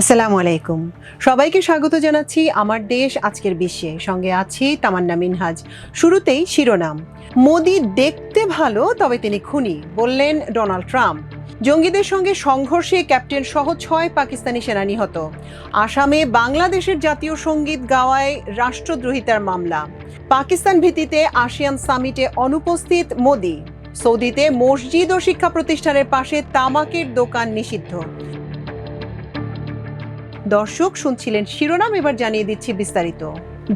আসসালামু আলাইকুম। সবাইকে স্বাগত জানাচ্ছি আমার দেশ আজকের বিশ্বে। সঙ্গে আছি তামান্না মিনহাজ। শুরুতেই শিরোনাম। মোদি দেখতে ভালো, তবে তিনি খুনি, বললেন ডোনাল্ড ট্রাম্প। জঙ্গিদের সঙ্গে সংঘর্ষে ক্যাপ্টেন সহ ছয় পাকিস্তানি সেনা নিহত। আসামে বাংলাদেশের জাতীয় সংগীত গাওয়ায় রাষ্ট্রদ্রোহিতার মামলা। পাকিস্তান ভিত্তিতে আসিয়ান সামিটে অনুপস্থিত মোদি। সৌদিতে মসজিদ ও শিক্ষা প্রতিষ্ঠানের পাশে তামাকের দোকান নিষিদ্ধ। দর্শক শুনছিলেন শিরোনাম, এবার জানিয়ে দিচ্ছি বিস্তারিত।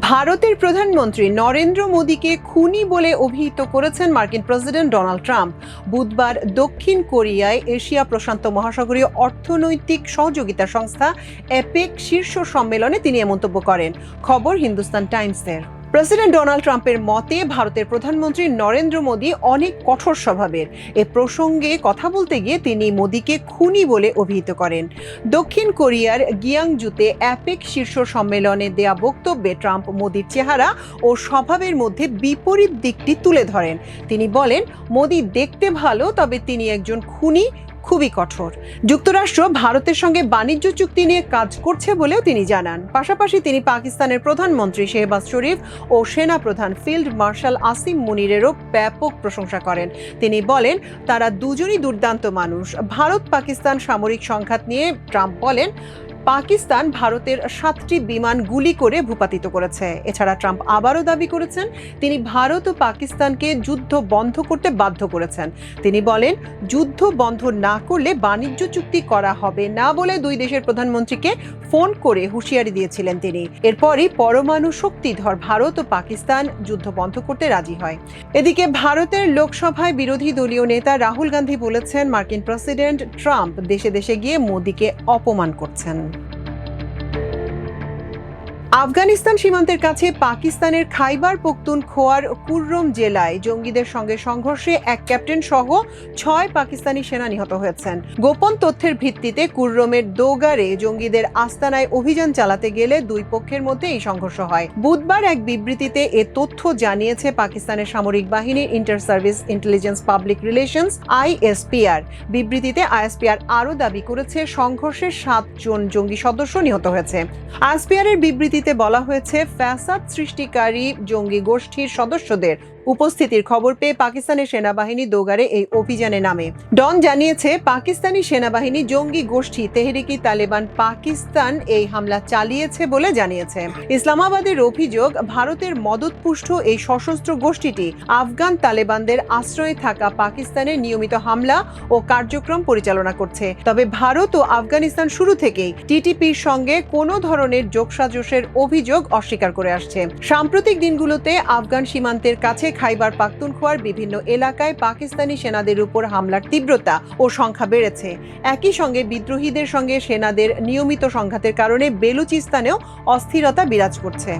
ভারতের প্রধানমন্ত্রী নরেন্দ্র মোদীকে খুনি বলে অভিহিত করেছেন মার্কিন প্রেসিডেন্ট ডোনাল্ড ট্রাম্প। বুধবার দক্ষিণ কোরিয়ায় এশিয়া প্রশান্ত মহাসাগরীয় অর্থনৈতিক সহযোগিতা সংস্থা এপেক শীর্ষ সম্মেলনে তিনি এ মন্তব্য করেন। খবর হিন্দুস্তান টাইমসের। প্রেসিডেন্ট ডোনাল্ড ট্রাম্পের মতে, ভারতের প্রধানমন্ত্রী নরেন্দ্র মোদী অনেক কঠোর স্বভাবের। এ প্রসঙ্গে কথা বলতে গিয়ে তিনি মোদীকে খুনি বলে অভিহিত করেন। দক্ষিণ কোরিয়ার গিয়াংজুতে অ্যাপেক শীর্ষ সম্মেলনে দেয়া বক্তব্যে ট্রাম্প মোদীর চেহারা ও স্বভাবের মধ্যে বিপরীত দিকটি তুলে ধরেন। তিনি বলেন, মোদী দেখতে ভালো, তবে তিনি একজন খুনি খুবই কঠোর। যুক্তরাষ্ট্র ভারতের সঙ্গে বাণিজ্য চুক্তি নিয়ে কাজ করছে বলেও তিনি জানান। পাশাপাশি তিনি পাকিস্তানের প্রধানমন্ত্রী শেহবাজ শরীফ ও সেনা প্রধান ফিল্ড মার্শাল আসিম মুনিরেরও ব্যাপক প্রশংসা করেন। তিনি বলেন, তারা দুজনই দুর্দান্ত মানুষ। ভারত পাকিস্তান সামরিক সংঘাত নিয়ে ট্রাম্প বলেন পাকিস্তান ভারতের সাতটি বিমান গুলি করে ভূপাতিত করেছে। এছাড়া ট্রাম্প আবারও দাবি করেছেন, তিনি ভারত ও পাকিস্তানকে যুদ্ধ বন্ধ করতে বাধ্য করেছেন। তিনি বলেন, যুদ্ধ বন্ধ না করলে বাণিজ্য চুক্তি করা হবে না বলে দুই দেশের প্রধানমন্ত্রীকে ফোন করে হুঁশিয়ারি দিয়েছিলেন তিনি। এরপরই পরমাণু শক্তিধর ভারত ও পাকিস্তান যুদ্ধ বন্ধ করতে রাজি হয়। এদিকে ভারতের লোকসভায় বিরোধী দলীয় নেতা রাহুল গান্ধী বলেছেন, মার্কিন প্রেসিডেন্ট ট্রাম্প দেশে দেশে গিয়ে মোদীকে অপমান করছেন। আফগানিস্তান সীমান্তের কাছে পাকিস্তানের খাইবার খোয়ার কুর্রম জেলায় জঙ্গিদের সঙ্গে সংঘর্ষে এক ক্যাপ্টেন সহ ছয় পাকিস্তানি সেনা নিহত হয়েছেন। গোপন তথ্যের ভিত্তিতে কুর্রমের দোগারে জঙ্গিদের আস্তানায় অভিযান চালাতে গেলে দুই পক্ষের মধ্যে এই সংঘর্ষ হয়। বুধবার এক বিবৃতিতে এ তথ্য জানিয়েছে পাকিস্তানের সামরিক বাহিনীর inter service intelligence public relations ISPR. বিবৃতিতে আইএসপিআর আরও দাবি করেছে, সংঘর্ষে সাতজন জঙ্গি সদস্য নিহত হয়েছে। আইএসপিআর এর বিবৃতিতে বলা হয়েছে ফ্যাসাদ সৃষ্টিকারী জঙ্গি গোষ্ঠীর সদস্যদের উপস্থিতির খবর পেয়ে পাকিস্তানের সেনাবাহিনী দোগারে এই অভিযানে নামে। ডন জানিয়েছে, পাকিস্তানি সেনাবাহিনী জঙ্গি গোষ্ঠী তেহরিকি তালেবান পাকিস্তান এই হামলা চালিয়েছে বলে জানিয়েছে। ইসলামাবাদের অভিযোগ, ভারতের মদতপুষ্ট এই সশস্ত্র গোষ্ঠীটি আফগান তালেবানদের আশ্রয়ে থাকা পাকিস্তানের নিয়মিত হামলা ও কার্যক্রম পরিচালনা করছে। তবে ভারত ও আফগানিস্তান শুরু থেকেই টিটিপির সঙ্গে কোনো ধরনের যোগসাজশের অভিযোগ অস্বীকার করে আসছে। সাম্প্রতিক দিনগুলোতে আফগান সীমান্তের কাছে খাইবার পাখতুনখোয়ার বিভিন্ন এলাকায় পাকিস্তানি সেনাদের উপর হামলার তীব্রতা ও সংখ্যা বেড়েছে। একই সঙ্গে বিদ্রোহীদের সঙ্গে সেনাদের নিয়মিত সংঘাতের কারণে বেলুচিস্তানেও অস্থিরতা বিরাজ করছে।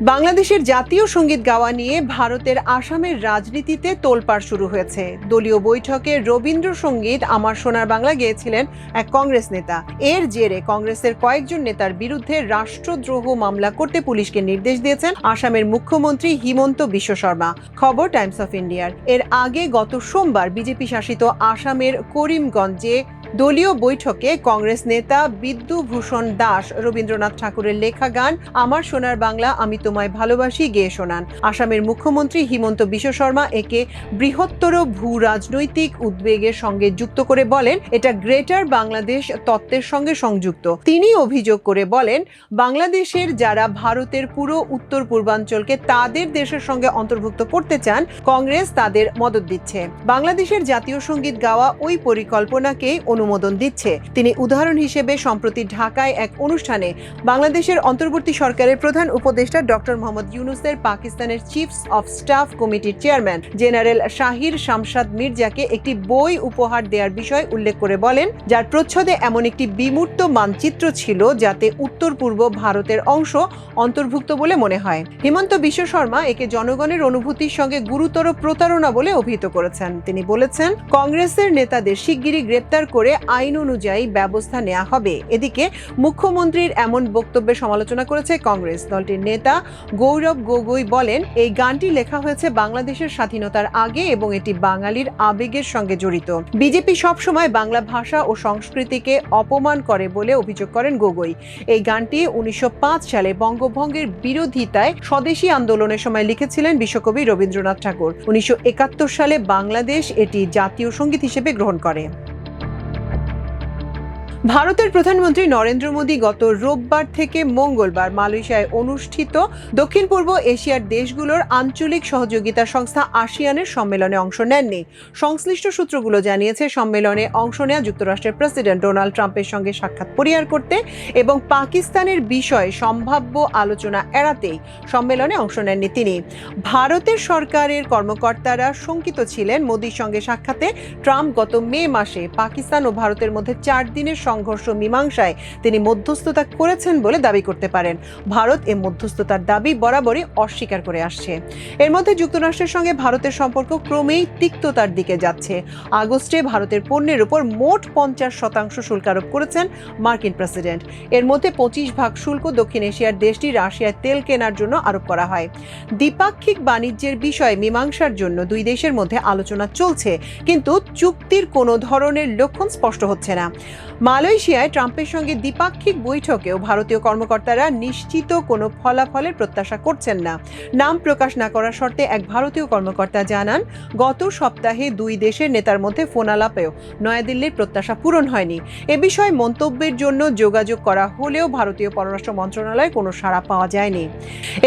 বাংলাদেশের জাতীয় সংগীত গাওয়া নিয়ে ভারতের আসামের রাজনীতিতে তোলপাড় শুরু হয়েছে। দলীয় বৈঠকে রবীন্দ্রসঙ্গীত আমার সোনার বাংলা গেয়েছিলেন এক কংগ্রেস নেতা। এর জেরে কংগ্রেসের কয়েকজন নেতার বিরুদ্ধে রাষ্ট্রদ্রোহ মামলা করতে পুলিশকে নির্দেশ দিয়েছেন আসামের মুখ্যমন্ত্রী হিমন্ত বিশ্ব শর্মা। খবর টাইমস অফ ইন্ডিয়ার। এর আগে গত সোমবার বিজেপি শাসিত আসামের করিমগঞ্জে দলীয় বৈঠকে কংগ্রেস নেতা বিদ্যুভূষণ দাস, রবীন্দ্রনাথ ঠাকুরের লেখা গান, আমার সোনার বাংলা, আমি তোমায় ভালোবাসি, গেয়ে শোনান। আসামের মুখ্যমন্ত্রী হিমন্ত বিশ্ব শর্মা একে বৃহত্তর ভূ রাজনৈতিক উদ্বেগের সঙ্গে যুক্ত করে বলেন, এটা গ্রেটার বাংলাদেশ তত্ত্বের সঙ্গে সংযুক্ত। তিনি অভিযোগ করে বলেন, বাংলাদেশের যারা ভারতের পুরো উত্তর পূর্বাঞ্চলকে তাদের দেশের সঙ্গে অন্তর্ভুক্ত করতে চান, কংগ্রেস তাদের মদত দিচ্ছে। বাংলাদেশের জাতীয় সংগীত গাওয়া ওই পরিকল্পনাকে অনুমোদন দিচ্ছে। তিনি উদাহরণ হিসেবে সম্প্রতি ঢাকায় এক অনুষ্ঠানে বাংলাদেশের অন্তর্বর্তী সরকারের প্রধান উপদেষ্টা ডক্টর মোহাম্মদ ইউনুসের পাকিস্তানের চিফস অফ স্টাফ কমিটির চেয়ারম্যান জেনারেল শাহির শামসাদ মির্জাকে একটি বই উপহার দেওয়ার বিষয় উল্লেখ করে বলেন, যার প্রচ্ছদে এমন একটি বিমূর্ত মানচিত্র ছিল যাতে উত্তর পূর্ব ভারতের অংশ অন্তর্ভুক্ত বলে মনে হয়। হিমন্ত বিশ্ব শর্মা একে জনগণের অনুভূতির সঙ্গে গুরুতর প্রতারণা বলে অভিহিত করেছেন। তিনি বলেছেন, কংগ্রেসের নেতাদের শিগগিরই গ্রেপ্তার করে আইন অনুযায়ী ব্যবস্থা নেওয়া হবে। এদিকে মুখ্যমন্ত্রীর এমন বক্তব্যের সমালোচনা করেছে কংগ্রেস। দলটির নেতা গৌরব গগৈ বলেন, এই গানটি লেখা হয়েছে বাংলাদেশের স্বাধীনতার আগে এবং এটি বাঙালির আবেগের সঙ্গে জড়িত। বিজেপি সবসময় বাংলা ভাষা ও সংস্কৃতিকে অপমান করে বলে অভিযোগ করেন গগৈ। এই গানটি উনিশশো পাঁচ সালে বঙ্গভঙ্গের বিরোধিতায় স্বদেশী আন্দোলনের সময় লিখেছিলেন বিশ্বকবি রবীন্দ্রনাথ ঠাকুর। উনিশশো একাত্তর সালে বাংলাদেশ এটি জাতীয় সংগীত হিসেবে গ্রহণ করে। ভারতের প্রধানমন্ত্রী নরেন্দ্র মোদী গত রোববার থেকে মঙ্গলবার মালয়েশিয়ায় অনুষ্ঠিত দক্ষিণ পূর্ব এশিয়ার দেশগুলোর আঞ্চলিক সহযোগিতা সংস্থা আসিয়ানের সম্মেলনে অংশ নেননি। সংশ্লিষ্ট সূত্রগুলো জানিয়েছে, সম্মেলনে অংশ নেওয়া যুক্তরাষ্ট্রের প্রেসিডেন্ট ডোনাল্ড ট্রাম্পের সঙ্গে সাক্ষাৎ পরিহার করতে এবং পাকিস্তানের বিষয়ে সম্ভাব্য আলোচনা এড়াতেই সম্মেলনে অংশ নেননি তিনি। ভারতের সরকারের কর্মকর্তারা শঙ্কিত ছিলেন। মোদীর সঙ্গে সাক্ষাতে ট্রাম্প গত মে মাসে পাকিস্তান ও ভারতের মধ্যে চার দিনের সংঘর্ষ মীমাংসায় তিনি মধ্যস্থতা করেছেন বলে দাবি করতে পারেন। ভারত এ মধ্যস্থতার দাবি বরাবরই অস্বীকার করে আসছে। এর মধ্যে যুক্তরাষ্ট্রের সঙ্গে ভারতের সম্পর্ক ক্রমেই তিক্ততার দিকে যাচ্ছে। আগস্টে ভারতের পণ্যের উপর মোট পঞ্চাশ শতাংশ শুল্ক আরোপ করেছেন মার্কিন প্রেসিডেন্ট। এর মধ্যে পঁচিশ ভাগ শুল্ক দক্ষিণ এশিয়ার দেশটি রাশিয়ায় তেল কেনার জন্য আরোপ করা হয়। দ্বিপাক্ষিক বাণিজ্যের বিষয়ে মীমাংসার জন্য দুই দেশের মধ্যে আলোচনা চলছে, কিন্তু চুক্তির কোনো ধরনের লক্ষণ স্পষ্ট হচ্ছে না। মালয়েশিয়ায় ট্রাম্পের সঙ্গে দ্বিপাক্ষিক বৈঠকেও ভারতীয় কর্মকর্তারা নিশ্চিত কোনো ফলাফলের প্রত্যাশা করছেন না। নাম প্রকাশ না করার শর্তে এক ভারতীয় কর্মকর্তা জানান, গত সপ্তাহে দুই দেশের নেতার মধ্যে ফোনালাপেও নয়াদিল্লির প্রত্যাশা পূরণ হয়নি। এ বিষয়ে মন্তব্যের জন্য যোগাযোগ করা হলেও ভারতীয় পররাষ্ট্র মন্ত্রণালয়ে কোনো সাড়া পাওয়া যায়নি।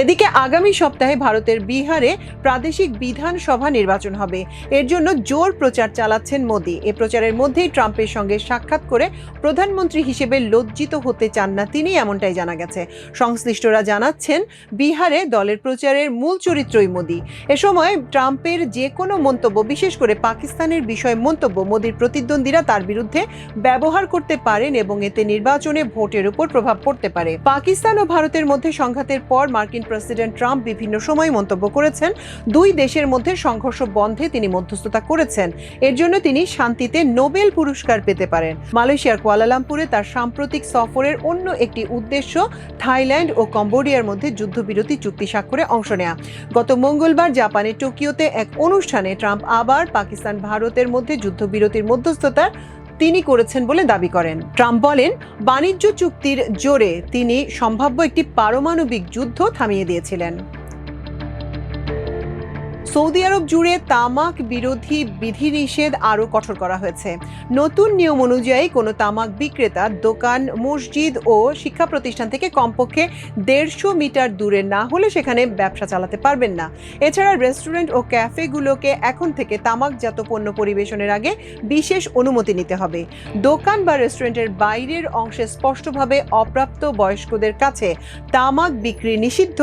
এদিকে আগামী সপ্তাহে ভারতের বিহারে প্রাদেশিক বিধানসভা নির্বাচন হবে। এর জন্য জোর প্রচার চালাচ্ছেন মোদী। এ প্রচারের মধ্যেই ট্রাম্পের সঙ্গে সাক্ষাৎ করে প্রধানমন্ত্রী হিসেবে লজ্জিত হতে চান না তিনি, এমনটাই জানা গেছে। সংশ্লিষ্টরা জানাচ্ছেন, বিহারে দলের প্রচারের মূল চরিত্রই মোদী। এ সময় ট্রাম্পের যে কোনো মন্তব্য, বিশেষ করে পাকিস্তানের বিষয়ে মন্তব্য, মোদীর প্রতিদ্বন্দ্বীরা তার বিরুদ্ধে ব্যবহার করতে পারেন এবং এতে নির্বাচনে ভোটের উপর প্রভাব পড়তে পারে। পাকিস্তান ও ভারতের মধ্যে সংঘাতের পর মার্কিন প্রেসিডেন্ট ট্রাম্প বিভিন্ন সময় মন্তব্য করেছেন। দুই দেশের মধ্যে সংঘর্ষ বন্ধে তিনি মধ্যস্থতা করেছেন। এর জন্য তিনি শান্তিতে নোবেল পুরস্কার পেতে পারেন। মালয়েশিয়ার কুয়ালালামপুরে তার সাম্প্রতিক সফরের অন্য একটি উদ্দেশ্য থাইল্যান্ড ও কম্বোডিয়ার মধ্যে যুদ্ধবিরতি চুক্তি স্বাক্ষরে অংশ নেওয়া গত মঙ্গলবার জাপানের টোকিওতে এক অনুষ্ঠানে ট্রাম্প আবার পাকিস্তান, ভারতের মধ্যে যুদ্ধবিরতির মধ্যস্থতার তিনি করেছেন বলে দাবি করেন। ট্রাম্প বলেন, বাণিজ্য চুক্তির জোরে তিনি সম্ভাব্য একটি পারমাণবিক যুদ্ধ থামিয়ে দিয়েছিলেন। সৌদি আরব জুড়ে তামাক বিরোধী বিধিনিষেধ আরও কঠোর করা হয়েছে। নতুন নিয়ম অনুযায়ী কোনো তামাক বিক্রেতা দোকান, মসজিদ ও শিক্ষা প্রতিষ্ঠান থেকে কমপক্ষে দেড়শো মিটার দূরে না হলে সেখানে ব্যবসা চালাতে পারবেন না। এছাড়া রেস্টুরেন্ট ও ক্যাফেগুলোকে এখন থেকে তামাকজাত পণ্য পরিবেশনের আগে বিশেষ অনুমতি নিতে হবে। দোকান বা রেস্টুরেন্টের বাইরের অংশে স্পষ্টভাবে অপ্রাপ্ত বয়স্কদের কাছে তামাক বিক্রি নিষিদ্ধ,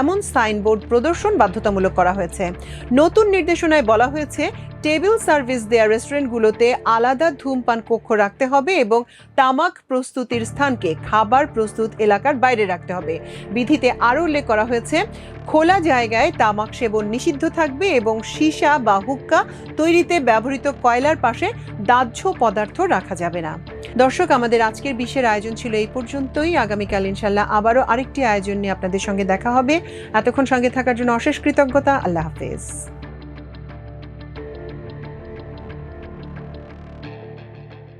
এমন সাইনবোর্ড প্রদর্শন বাধ্যতামূলক করা হয়েছে। নতুন নির্দেশনায় বলা হয়েছে টেবিল সার্ভিস দেয়া রেস্টুরেন্টগুলোতে আলাদা ধূমপান কক্ষ রাখতে হবে এবং তামাক প্রস্তুতির স্থানকে খাবার প্রস্তুত এলাকার বাইরে রাখতে হবে। বিধিতে আরও উল্লেখ করা হয়েছে, খোলা জায়গায় তামাক সেবন নিষিদ্ধ থাকবে এবং সীসা বা হুক্কা তৈরিতে ব্যবহৃত কয়লার পাশে দাহ্য পদার্থ রাখা যাবে না। দর্শক, আমাদের আজকের বিশ্বের আয়োজন ছিল এই পর্যন্তই। আগামীকাল ইনশাল্লাহ আবারও আরেকটি আয়োজন নিয়ে আপনাদের সঙ্গে দেখা হবে। এতক্ষণ সঙ্গে থাকার জন্য অশেষ কৃতজ্ঞতা। আল্লাহ হাফেজ।